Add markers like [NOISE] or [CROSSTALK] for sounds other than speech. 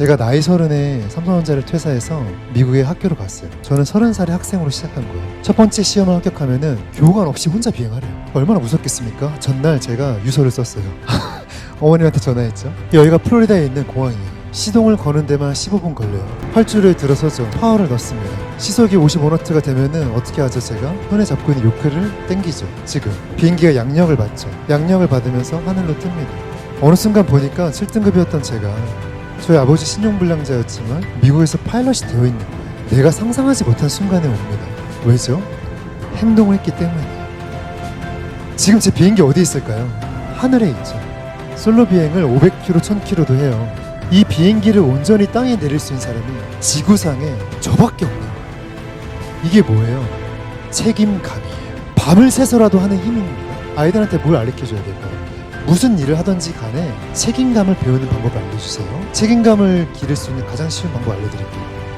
제가 나이 서른에 삼성전자를 퇴사해서 미국에 학교로 갔어요. 저는 서른 살에 학생으로 시작한 거예요. 첫 번째 시험을 합격하면은 교관 없이 혼자 비행하래요. 얼마나 무섭겠습니까? 전날 제가 유서를 썼어요. [LAUGHS] 어머님한테 전화했죠. 여기가 플로리다에 있는 공항이에요. 시동을 거는 데만 15분 걸려요. 활주로에 들어서죠. 파워를 넣습니다. 시속이 55너트가 되면은 어떻게 하죠 제가? 손에 잡고 있는 요크를 땡기죠. 지금 비행기가 양력을 받죠. 양력을 받으면서 하늘로 뜹니다. 어느 순간 보니까 7등급이었던 제가 저희 아버지 신용불량자였지만 미국에서 파일럿이 되어 있는 거예요. 내가 상상하지 못한 순간에 옵니다. 왜죠? 행동을 했기 때문이에요. 지금 제 비행기 어디 있을까요? 하늘에 있죠. 솔로 비행을 500km, 1000km도 해요. 이 비행기를 온전히 땅에 내릴 수 있는 사람이 지구상에 저밖에 거예요. 이게 뭐예요? 책임감이에요. 밤을 새서라도 하는 힘입니다. 아이들한테 뭘 알려줘야 될까요? 무슨 일을 하든지 간에 책임감을 배우는 방법을 알려주세요. 책임감을 기를 수 있는 가장 쉬운 방법 알려드릴게요.